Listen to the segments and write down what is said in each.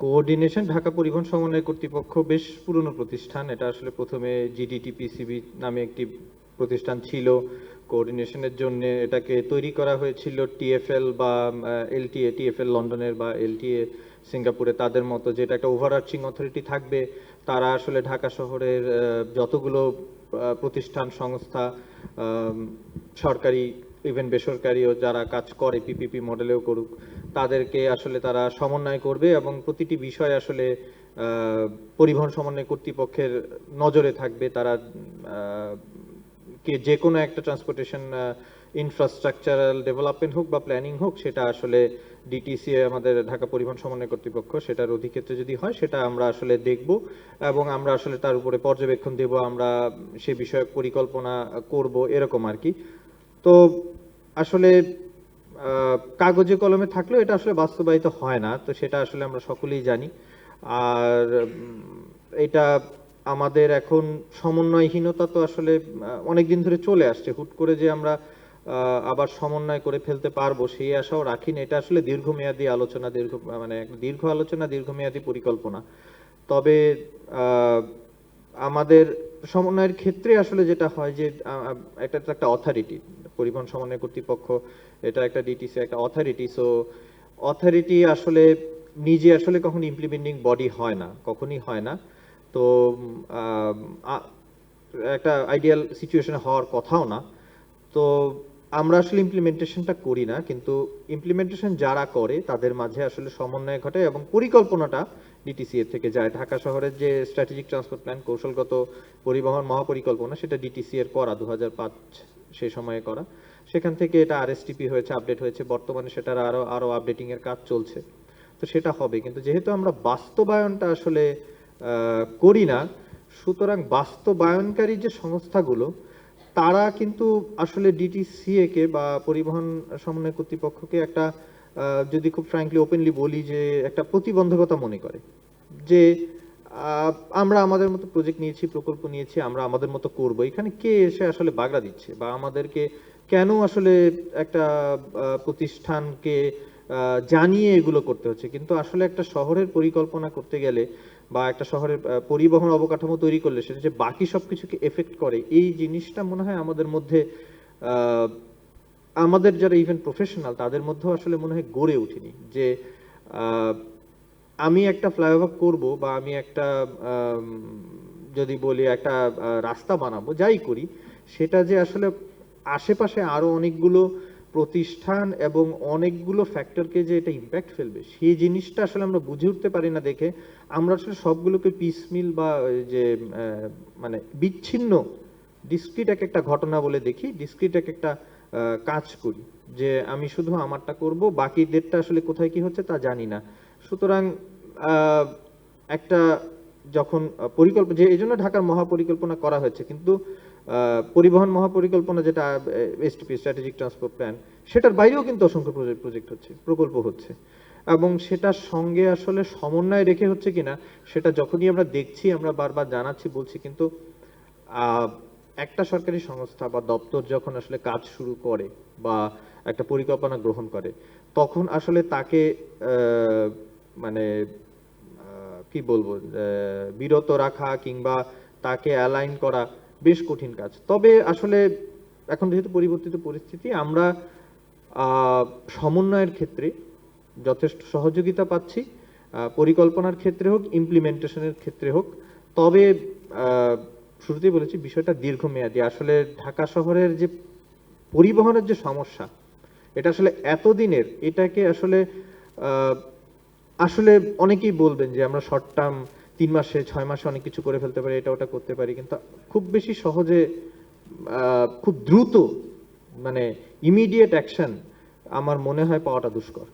Coordination Dhaka পরিবহন সমন্বয় কর্তৃপক্ষ বেশ পুরনো প্রতিষ্ঠান। এটা আসলে প্রথমে জিডিটি পিসিবি নামে একটি প্রতিষ্ঠান ছিল। কোঅর্ডিনেশনের জন্য এটাকে তৈরি করা হয়েছিল টিএফএল বা এলটিএ টিএফএল লন্ডনের বা এলটিএ সিঙ্গাপুরে। তাদের মতো যেটা একটা ওভারআর্চিং অথরিটি থাকবে, তারা আসলে ঢাকা শহরের যতগুলো প্রতিষ্ঠান, সংস্থা সরকারি ইভেন বেসরকারিও যারা কাজ করে পিপিপি মডেলেও করুক, তাদেরকে আসলে তারা সমন্বয় করবে এবং প্রতিটি বিষয় আসলে পরিবহন সমন্বয় কর্তৃপক্ষের নজরে থাকবে। তারা কে যে কোনো একটা ট্রান্সপোর্টেশন ইনফ্রাস্ট্রাকচারাল ডেভেলপমেন্ট হোক বা প্ল্যানিং হোক, সেটা আসলে ডিটিসি আমাদের ঢাকা পরিবহন সমন্বয় কর্তৃপক্ষ সেটার অধিক্ষেত্রে যদি হয়, সেটা আমরা আসলে দেখব এবং আমরা আসলে তার উপরে পর্যবেক্ষণ দেব, আমরা সে বিষয়ে পরিকল্পনা করব, এরকম আর কি। তো আসলে কাগজে কলমে থাকলেও এটা আসলে বাস্তবায়িত হয় না, তো সেটা আসলে আমরা সকলেই জানি। আর এটা আমাদের এখন সমন্বয়হীনতা তো আসলে অনেক দিন ধরে চলে আসছে। হুট করে যে আমরা আবার সমন্বয় করে ফেলতে পারব, সেই আশাও রাখি না। এটা আসলে দীর্ঘমেয়াদী আলোচনা, দীর্ঘ মানে দীর্ঘ আলোচনা, দীর্ঘমেয়াদী পরিকল্পনা। তবে আমাদের সমন্বয়ের ক্ষেত্রে আসলে যেটা হয় যে তো একটা অথরিটি পরিবহন সমন্বয় কর্তৃপক্ষ, এটা একটা ডিটিসি একটা অথরিটি সো অথরিটি আসলে নিজে আসলে কখনো ইমপ্লিমেন্টিং বডি হয় না, কখনই হয় না। তো একটা আইডিয়াল সিচুয়েশনে হওয়ার কথাও না। তো আমরা আসলে ইমপ্লিমেন্টেশনটা করি না, কিন্তু ইমপ্লিমেন্টেশন যারা করে তাদের মাঝে আসলে সমন্বয় ঘটে এবং পরিকল্পনাটা ডিটিসি এর থেকে যায়। ঢাকা শহরের যে স্ট্র্যাটেজিক ট্রান্সপোর্ট প্ল্যান কৌশলগত পরিবহন মহাপরিকল্পনা, সেটা ডিটিসি এর করা দু সেই সময়ে করা। সেখান থেকে এটা আরএসটিপি হয়েছে আপডেট হয়েছে। বর্তমানে সেটার আরও আরও আপডেটিং এর কাজ চলছে। তো সেটা হবে। কিন্তু যেহেতু আমরা বাস্তবায়নটা আসলে করি না, সুতরাং বাস্তবায়নকারী যে সংস্থাগুলো, তারা কিন্তু আসলে ডিটিসিএ কে বা পরিবহন সমন্বয় কর্তৃপক্ষকে একটা যদি খুব ফ্র্যাঙ্কলি ওপেনলি বলি যে একটা প্রতিবন্ধকতা মনে করে। যে আমরা আমাদের মতো প্রজেক্ট নিয়েছি, প্রকল্প নিয়েছি, আমরা আমাদের মতো করব। এখানে কে এসে আসলে বাগড়া দিচ্ছে? বা আমাদেরকে কেন আসলে একটা প্রতিষ্ঠানকে জানিয়ে এগুলো করতে হচ্ছে? কিন্তু আসলে একটা শহরের পরিকল্পনা করতে গেলে বা একটা শহরের পরিবহন অবকাঠামো তৈরি করলে সেটা যে বাকি সব কিছুকে এফেক্ট করে, এই জিনিসটা মনে হয় আমাদের মধ্যে আমাদের যারা ইভেন প্রফেশনাল তাদের মধ্যেও আসলে মনে হয় গড়ে ওঠেনি। যে আমি একটা ফ্লাইওভার করব বা আমি একটা যদি বলি একটা রাস্তা বানাবো, যাই করি, সেটা যে আসলে আশেপাশে আরও অনেকগুলো প্রতিষ্ঠান এবং অনেকগুলো ফ্যাক্টরকে যে এটা ইম্প্যাক্ট ফেলবে, সেই জিনিসটা আসলে আমরা বুঝে উঠতে পারি না দেখে, আমরা আসলে সবগুলোকে পিসমিল বা যে মানে বিচ্ছিন্ন ডিসক্রিট এক একটা ঘটনা বলে দেখি ডিসক্রিট এক একটা কাজ করি, যে আমি শুধু আমারটা করব বাকিদেরটা আসলে কোথায় কি হচ্ছে তা জানি না। সুতরাং একটা যখন পরিকল্পনা যে, এই জন্য ঢাকার মহাপরিকল্পনা করা হয়েছে, কিন্তু পরিবহন মহাপরিকল্পনা যেটা এসটিপি স্ট্র্যাটেজিক ট্রান্সপোর্ট প্ল্যান সেটার বাইরেও কিন্তু অসংখ্য প্রজেক্ট হচ্ছে, প্রকল্প হচ্ছে। এবং সেটার সঙ্গে আসলে সমন্বয় রেখে হচ্ছে কিনা, সেটা যখনই আমরা দেখছি, আমরা বারবার জানাচ্ছি, বলছি, কিন্তু একটা সরকারি সংস্থা বা দপ্তর যখন আসলে কাজ শুরু করে বা একটা পরিকল্পনা গ্রহণ করে, তখন আসলে তাকে মানে কি বলব বিরত রাখা কিংবা তাকে অ্যালাইন করা বেশ কঠিন কাজ। তবে আসলে এখন যেহেতু পরিবর্তিত পরিস্থিতি, আমরা সমন্বয়ের ক্ষেত্রে যথেষ্ট সহযোগিতা পাচ্ছি। পরিকল্পনার ক্ষেত্রে হোক ইমপ্লিমেন্টেশনের ক্ষেত্রে হোক। তবে শুরুতেই বলেছি, বিষয়টা দীর্ঘমেয়াদী। আসলে ঢাকা শহরের যে পরিবহনের যে সমস্যা, এটা আসলে এতদিনের, এটাকে আসলে আসলে অনেকেই বলবেন যে আমরা শর্ট টার্ম তিন মাসে ছয় মাসে অনেক কিছু করে ফেলতে পারি এটা ওটা করতে পারি কিন্তু খুব বেশি সহজে আহ, খুব দ্রুত মানে ইমিডিয়েট অ্যাকশন আমার মনে হয় পাওয়াটা দুষ্কর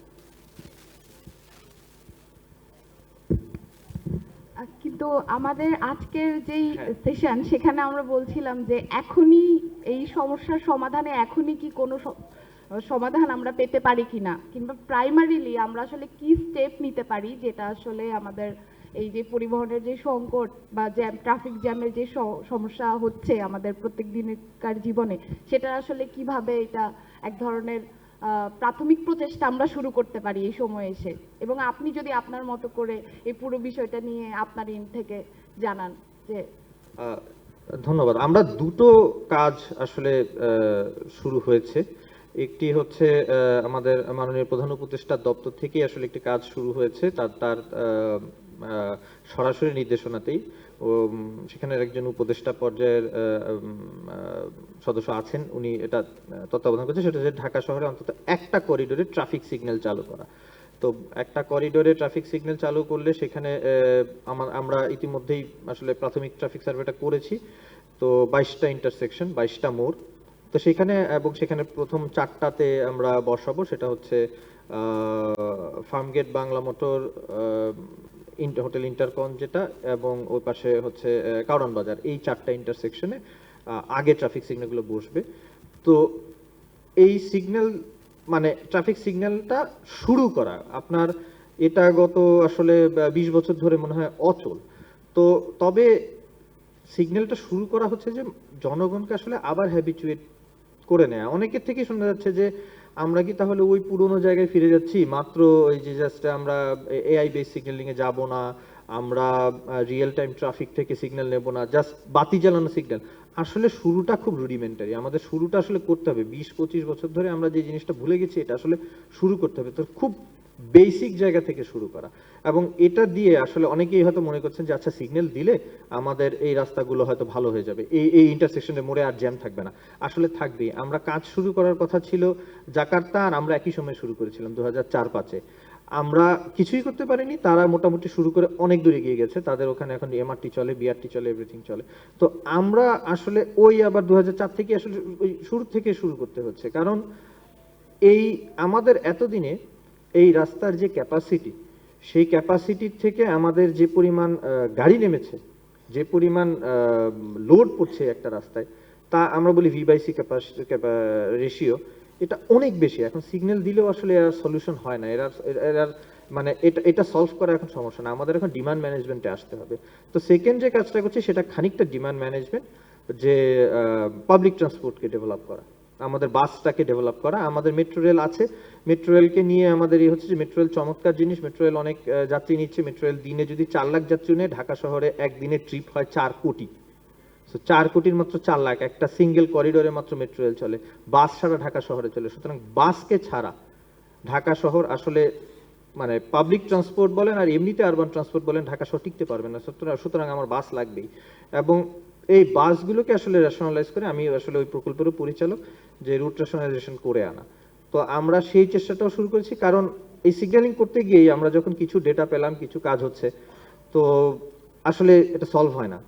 কিন্তু আমাদের আজকের যেই হ্যাঁ। সেশন সেখানে আমরা বলছিলাম যে এখনই এই সমস্যার সমাধানে এখনই কি কোনো সমাধান আমরা পেতে পারি কিনা? কিংবা প্রাইমারিলি আমরা আসলে কি স্টেপ নিতে পারি যেটা আসলে আমাদের এই যে পরিবহনের যে সংকট বা জ্যাম ট্রাফিক জ্যামের যে সমস্যা হচ্ছে আমাদের প্রত্যেক দিনকার জীবনে, সেটা আসলে কীভাবে এটা এক ধরনের প্রাথমিক প্রচেষ্টা আমরা শুরু করতে পারি এই সময় এসে? এবং আপনি যদি আপনার মতো করে এই পুরো বিষয়টা নিয়ে আপনার ইন থেকে জানান যে ধন্যবাদ। আমরা দুটো কাজ আসলে শুরু হয়েছে। একটি হচ্ছে আমাদের মাননীয় প্রধান উপদেষ্টার দপ্তর থেকেই আসলে একটি কাজ শুরু হয়েছে, তার তার সরাসরি নির্দেশনাতেই। সেখানের একজন উপদেষ্টা পর্যায়ের সদস্য আছেন, উনি এটা তত্ত্বাবধান করছেন, সেটা হচ্ছে ঢাকা শহরে অন্তত একটা করিডোরে ট্রাফিক সিগন্যাল চালু করা। তো একটা করিডোরে ট্রাফিক সিগন্যাল চালু করলে সেখানে আমরা ইতিমধ্যেই আসলে প্রাথমিক ট্রাফিক সার্ভেটা করেছি। তো বাইশটা ইন্টারসেকশন, বাইশটা মোড়। তো সেখানে, এবং সেখানে প্রথম চারটাতে আমরা বসাবো, সেটা হচ্ছে Farmgate Bangla motor hotel Intercon যেটা, এবং ওই পাশে হচ্ছে কারণ বাজার। এই চারটা ইন্টারসেকশনে আগে ট্রাফিক সিগন্যালগুলো বসবে। তো এই সিগন্যাল মানে ট্রাফিক সিগন্যালটা শুরু করা, আপনার এটা গত আসলে বিশ বছর ধরে মনে হয় অচল। তো তবে সিগন্যালটা শুরু করা হচ্ছে যে, জনগণকে আসলে আবার হ্যাবিচুয়েট করে নেয়। অনেকের থেকে শোনা যাচ্ছে যে আমরা কি তাহলে ওই পুরনো জায়গায় ফিরে যাচ্ছি? মাত্র ওই যে জাস্ট আমরা এআই বেস সিগন্যালিং এ যাব না, আমরা রিয়েল টাইম ট্রাফিক থেকে সিগন্যাল নেব না জাস্ট বাতি জ্বালানো সিগন্যাল আসলে শুরুটা খুব রুডিমেন্টারি আমাদের শুরুটা আসলে করতে হবে। বিশ পঁচিশ বছর ধরে আমরা যে জিনিসটা ভুলে গেছি, এটা আসলে শুরু করতে হবে। তো খুব বেসিক জায়গা থেকে শুরু করা। এবং এটা দিয়ে আসলে অনেকেই হয়তো মনে করছেন যে আচ্ছা সিগন্যাল দিলে আমাদের এই রাস্তাগুলো হয়তো ভালো হয়ে যাবে। এই এই ইন্টারসেকশনে মোড়ে আর জ্যাম থাকবে না। আসলে থাকবেই। আমরা কাজ শুরু করার কথা ছিল জাকার্তা, আর আমরা একই সময় শুরু করেছিলাম দু হাজার চার পাঁচে। আমরা কিছুই করতে পারিনি। তারা মোটামুটি শুরু করে অনেক দূরে এগিয়ে গেছে। তাদের ওখানে এখন এমআরটি চলে বিআরটি চলে এভরিথিং চলে। তো আমরা আসলে ওই আবার দু হাজার চার থেকে আসলে ওই শুরু থেকে শুরু করতে হচ্ছে। কারণ এই আমাদের এতদিনে এই রাস্তার যে ক্যাপাসিটি সেই ক্যাপাসিটির থেকে আমাদের যে পরিমাণ গাড়ি নেমেছে, যে পরিমাণ লোড পড়ছে একটা রাস্তায়, তা আমরা বলি ভি বাই সি রেশিও এটা অনেক বেশি। এখন সিগন্যাল দিলেও আসলে এর সলিউশন হয় না। এরা এরা মানে এটা এটা সলভ করা এখন সমস্যা না। আমাদের এখন ডিমান্ড ম্যানেজমেন্টে আসতে হবে। তো সেকেন্ড যে কাজটা করছি, সেটা খানিকটা ডিমান্ড ম্যানেজমেন্ট যে পাবলিক ট্রান্সপোর্টকে ডেভেলপ করা। আমাদের বাসটাকে ডেভেলপ করা, আমাদের মেট্রো রেল আছে। মেট্রো রেলকে নিয়ে আমাদের এই হচ্ছে যে মেট্রো রেল চমৎকার জিনিস। মেট্রো রেল অনেক যাত্রী নিচ্ছে। মেট্রো রেল দিনে যদি চার লাখ যাত্রী নেয়, ঢাকা শহরে একদিনের ট্রিপ হয় চার কোটি। সো চার কোটির মাত্র চার লাখ। একটা সিঙ্গেল করিডোরে মাত্র মেট্রো রেল চলে। বাস ছাড়া ঢাকা শহরে চলে। সুতরাং বাসকে ছাড়া ঢাকা শহর আসলে মানে পাবলিক ট্রান্সপোর্ট বলেন আর এমনিতে আরবান ট্রান্সপোর্ট বলেন, ঢাকা শহর টিকতে পারবে না। সুতরাং সুতরাং আমার বাস লাগবেই। এবং এই বাসগুলোকে আসলে রেশনালাইজ করে আমি আসলে ওই প্রকল্পেরও পরিচালক যে রুট রেশনালাইজেশন করে আনা। তো আমরা সেই চেষ্টাটাও শুরু করেছি, কারণ এই সিগন্যালিং করতে গিয়েই আমরা যখন কিছু ডেটা পেলাম, কিছু কাজ হচ্ছে, তো আসলে এটা সলভ হয় না।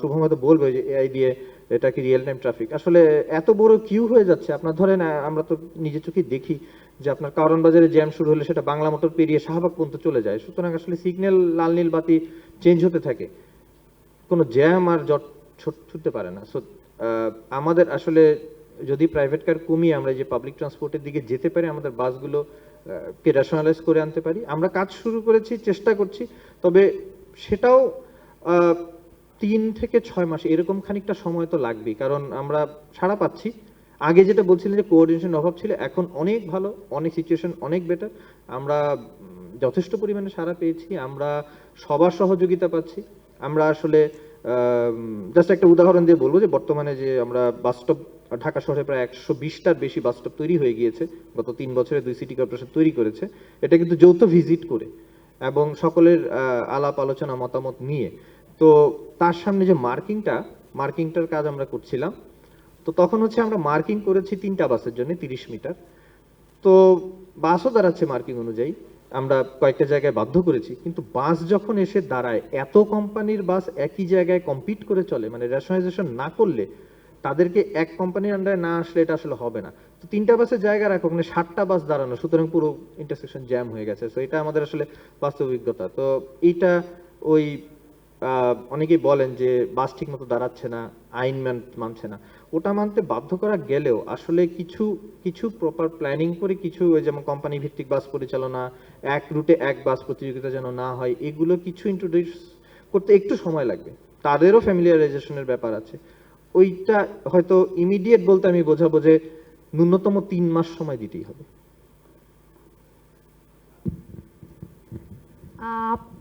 শুভম হয়তো বলবে যে এআই দিয়ে এটা কি রিয়েল টাইম ট্রাফিক আসলে এত বড় কিউ হয়ে যাচ্ছে, আপনার ধরেন আমরা তো নিজে চোখে দেখি যে আপনার কারণ বাজারে জ্যাম শুরু হলে সেটা বাংলা মোটর পেরিয়ে শাহবাগ পর্যন্ত চলে যায়। সুতরাং আসলে সিগন্যাল লাল নীল বাতি চেঞ্জ হতে থাকে। কোনো জ্যাম আর জট ছুটতে পারে না। সো আমাদের আসলে যদি প্রাইভেট কার কমিয়ে আমরা যে পাবলিক ট্রান্সপোর্টের দিকে যেতে পারি, আমাদের বাসগুলো কে রেশনালাইজ করে আনতে পারি, আমরা কাজ শুরু করেছি, চেষ্টা করছি, তবে সেটাও তিন থেকে ছয় মাস, এরকম খানিকটা সময় তো লাগবেই, কারণ আমরা সাড়া পাচ্ছি। আগে যেটা বলছিলেন যে কোঅর্ডিনেশন অভাব ছিল, এখন অনেক ভালো, অনেক সিচুয়েশন অনেক বেটার আমরা যথেষ্ট পরিমাণে সাড়া পেয়েছি, আমরা সবার সহযোগিতা পাচ্ছি। আমরা আসলে জাস্ট একটা উদাহরণ দিয়ে বলব যে বর্তমানে যে আমরা বাসস্টপ ঢাকা শহরে প্রায় একশো বিশটার বেশি বাসস্টপ তৈরি হয়ে গিয়েছে, গত তিন বছরে দুই সিটি কর্পোরেশন তৈরি করেছে। এটা কিন্তু যৌথ ভিজিট করে এবং সকলের আলাপ আলোচনা, মতামত নিয়ে। তো তার সামনে যে মার্কিংটা, মার্কিংটার কাজ আমরা করছিলাম। তো তখন হচ্ছে আমরা মার্কিং করেছি তিনটা বাসের জন্য, তিরিশ মিটার। তো বাসও দাঁড়াচ্ছে মার্কিং অনুযায়ী। আমরা কয়েকটা জায়গায় বাধ্য করেছি, কিন্তু বাস যখন এসে দাঁড়ায়, এত কোম্পানির বাস একই জায়গায় কম্পিট করে চলে মানে রেশনাইজেশন না করলে তাদেরকে এক কোম্পানির আন্ডারে না আসলে এটা আসলে হবে না। তো তিনটা বাসের জায়গা রাখো মানে ষাটটা বাস দাঁড়ানো, সুতরাং পুরো ইন্টারসেকশন জ্যাম হয়ে গেছে। তো এটা আমাদের আসলে বাস্তব অভিজ্ঞতা। তো এইটা ওই অনেকেই বলেন যে বাস ঠিক মতো দাঁড়াচ্ছে না আইন মানছে না। ওটা মানতে বাধ্য করা গেলেও আসলে কিছু কিছু প্রপার প্ল্যানিং করে কিছু ওই যেমন কোম্পানি ভিত্তিক বাস পরিচালনা, এক রুটে এক বাস প্রতিযোগিতা যেন না হয়, এগুলো কিছু ইন্ট্রোডিউস করতে একটু সময় লাগবে। তাদেরও ফ্যামিলিয়ারাইজেশনের ব্যাপার আছে। ওইটা হয়তো ইমিডিয়েট বলতে আমি বোঝাবো যে ন্যূনতম তিন মাস সময় দিতেই হবে।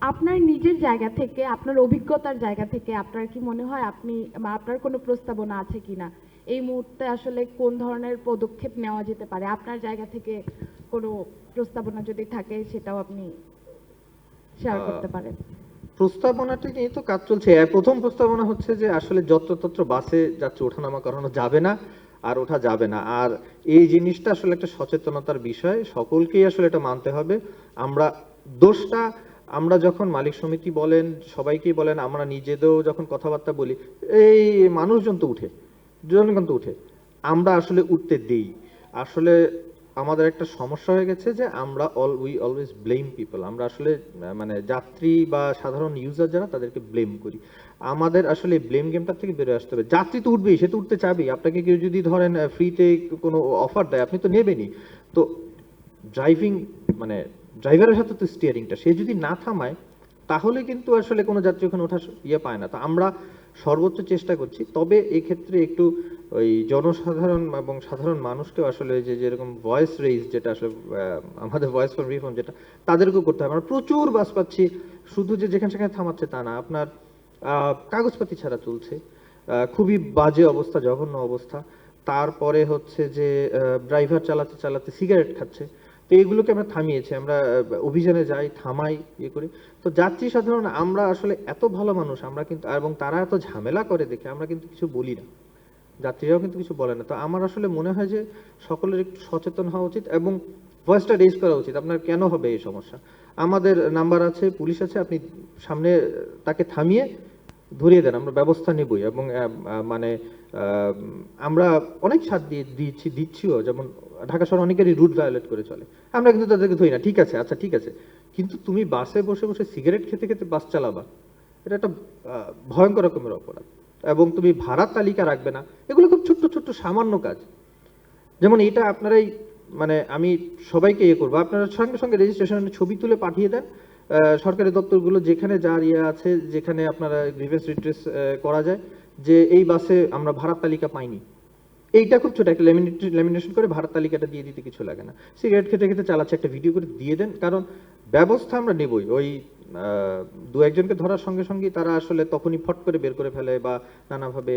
আপনার নিজের জায়গা থেকে আপনার অভিজ্ঞতার জায়গা থেকে আপনার কি মনে হয় আপনি বা আপনার কোনো প্রস্তাবনা আছে কিনা? এই মুহূর্তে আসলে কোন ধরনের পদক্ষেপ নেওয়া যেতে পারে? আপনার জায়গা থেকে কোনো প্রস্তাবনা যদি থাকে সেটাও আপনি শেয়ার করতে পারেন। প্রস্তাবনাটা নিয়ে তো কাজ চলছে। প্রথম প্রস্তাবনা হচ্ছে যে আসলে যত্রতত্র বাসে যাচ্ছে ওঠানামা করানো যাবে না আর ওঠা যাবে না। আর এই জিনিসটা আসলে একটা সচেতনতার বিষয়। সকলকেই আসলে এটা মানতে হবে। আমরা দোষটা আমরা যখন মালিক সমিতি বলেন, সবাইকেই বলেন, আমরা নিজেদেরও যখন কথাবার্তা বলি, এই মানুষজন তো উঠে জনগণ তো উঠে। আমরা আসলে উঠতে দেই। আসলে আমাদের একটা সমস্যা হয়ে গেছে যে আমরা all we always blame people আমরা আসলে মানে যাত্রী বা সাধারণ ইউজার যারা, তাদেরকে ব্লেম করি। আমাদের আসলে ব্লেম গেমটা থেকে বেরোয় আসতে হবে। যাত্রী তো উঠবেই, সে তো উঠতে চাবেই। আপনাকে কেউ যদি ধরেন ফ্রিতে কোনো অফার দেয়, আপনি তো নেবেনই। তো ড্রাইভিং মানে ড্রাইভারের হাতে তো স্টিয়ারিংটা সে যদি না থামায়, তাহলে কিন্তু আসলে কোনো যাত্রী ওখানে ওঠার ইয়ে পায় না। তো আমরা সর্বোচ্চ চেষ্টা করছি, তবে এক্ষেত্রে একটু ওই জনসাধারণ এবং সাধারণ মানুষকেও আসলে যে যেরকম ভয়েস রেইজ যেটা আসলে আমাদের ভয়েস ফর রিফর্ম যেটা, তাদেরকেও করতে হবে। আমরা প্রচুর বাস পাচ্ছি, শুধু যে যেখানে সেখানে থামাচ্ছে তা না। আপনার কাগজপাতি ছাড়া চলছে খুবই বাজে অবস্থা, জঘন্য অবস্থা। তারপরে হচ্ছে যে ড্রাইভার চালাতে চালাতে সিগারেট খাচ্ছে। তো এইগুলোকে আমরা থামিয়েছি, আমরা অভিযানে যাই, থামাই ইয়ে করি। তো যাত্রী সাধারণ, আমরা আসলে এত ভালো মানুষ, আমরা কিন্তু, এবং তারা এত ঝামেলা করে দেখে, আমরা কিন্তু কিছু বলি না। যাত্রীরাও কিন্তু কিছু বলে না। তো আমার আসলে মনে হয় যে সকলের একটু সচেতন হওয়া উচিত এবং ভয়েসটা রেজ করা উচিত, আপনার কেন হবে এই সমস্যা? আমাদের নাম্বার আছে, পুলিশ আছে, আপনি সামনে তাকে থামিয়ে ধরিয়ে দেন, আমরা ব্যবস্থা নেবই এবং মানে আমরা অনেক ছাড় দিয়ে দিচ্ছি, দিচ্ছিও, যেমন ঢাকা শহর অনেকেরই রুট ভায়োলেট করে চলে। আমরা কিন্তু তাদেরকে ধরি না, ঠিক আছে আচ্ছা ঠিক আছে। কিন্তু তুমি বাসে বসে বসে সিগারেট খেতে খেতে বাস চালাবা। এটা একটা ভয়ঙ্কর রকমের অপরাধ। এবং তুমি ভাড়ার তালিকা রাখবে না। এগুলো খুব ছোট্ট ছোট্ট, সামান্য কাজ। যেমন এটা আপনারাই মানে আমি সবাইকে ইয়ে করব। আপনারা সঙ্গে সঙ্গে রেজিস্ট্রেশনের ছবি তুলে পাঠিয়ে দেন। সরকারি দপ্তরগুলো যেখানে যার ইয়ে আছে, যেখানে আপনারা গ্রিভেন্স রিট্রেস করা যায়, যে এই বাসে আমরা ভাড়ার তালিকা পাইনি। এইটা খুব ছোট একটা লেমিনেশন করে ভাড়ার তালিকাটা দিয়ে দিতে কিছু লাগে না। সিগারেট খেতে খেতে চালাচ্ছে একটা ভিডিও করে দিয়ে দেন, কারণ ব্যবস্থা আমরা নেবই। ওই দু একজনকে ধরার সঙ্গে সঙ্গে তারা আসলে তখনই ফট করে বের করে ফেলে বা নানাভাবে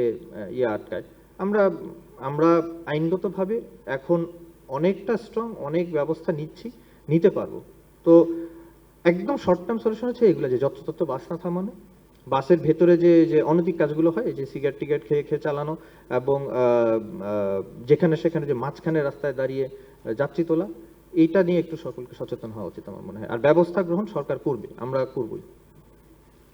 ইয়ে আটকায়। আমরা আমরা আইনগতভাবে এখন অনেকটা স্ট্রং অনেক ব্যবস্থা নিচ্ছি, নিতে পারব। তো একদম শর্ট টার্ম সলিউশন হচ্ছে এগুলো যে যত্রতত্র বাস না থামানো বাসের ভেতরে যে যে অনৈতিক কাজগুলো হয় যে সিগারেট টিগারেট খেয়ে খেয়ে চালানো এবং যেখানে সেখানে যে মাঝখানে রাস্তায় দাঁড়িয়ে যাত্রী তোলা, এইটা নিয়ে একটু সকলকে সচেতন হওয়া উচিত আমার মনে হয়। আর ব্যবস্থা গ্রহণ সরকার করবে, আমরা করবই।